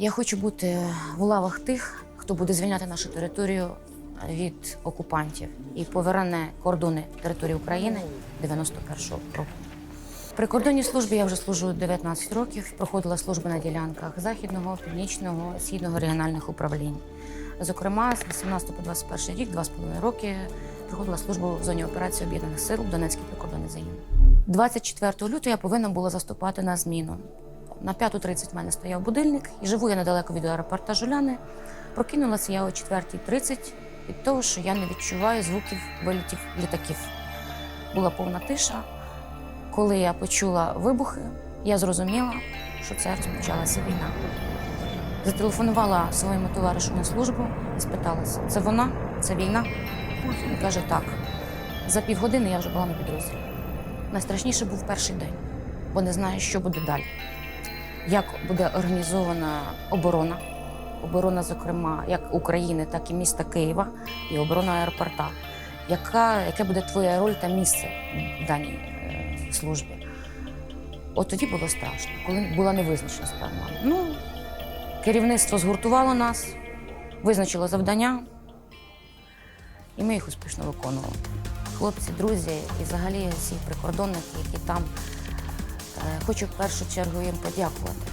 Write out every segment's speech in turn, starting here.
Я хочу бути в лавах тих, хто буде звільняти нашу територію від окупантів і поверне кордони території України 91-го року. При кордонній службі я вже служу 19 років. Проходила службу на ділянках західного, північного, східного регіональних управлінь. Зокрема, з 18 по 21 рік, 2,5 роки, проходила службу в зоні операції об'єднаних сил Донецький прикордонний загін. 24 лютого я повинна була заступати на зміну. На 5.30 в мене стояв будильник, і живу я недалеко від аеропорта Жуляни. Прокинулася я о 4.30 від того, що я не відчуваю звуків вилітів літаків. Була повна тиша. Коли я почула вибухи, я зрозуміла, що це розпочалася війна. Зателефонувала своєму товаришу на службу і спиталася: це вона? Це війна? Він каже, так. За півгодини я вже була на підрозділі. Найстрашніше був перший день, бо не знаю, що буде далі. Як буде організована оборона, оборона, зокрема, як України, так і міста Києва, і оборона аеропорта. Яка, яке буде твоя роль та місце в даній е, службі? От тоді було страшно, коли була невизначеність певна. Ну, керівництво згуртувало нас, визначило завдання, і ми їх успішно виконували. Хлопці, друзі і взагалі всі прикордонники, які там. Е, Хочу в першу чергу їм подякувати,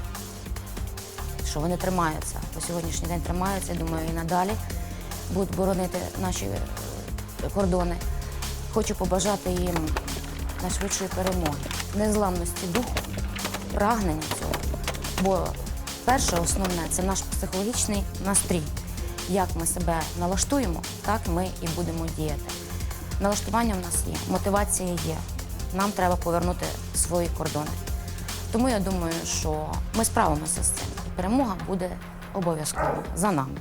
що вони тримаються. По сьогоднішній день тримаються, думаю, і надалі будуть боронити наші е, кордони. Хочу побажати їм найшвидшої перемоги, незламності духу, прагнення цього. Бо перше, основне це наш психологічний настрій. Як ми себе налаштуємо, так ми і будемо діяти. Налаштування в нас є, мотивація є. Нам треба повернути свої кордони. Тому я думаю, що ми справимося з цим. Перемога буде обов'язково за нами.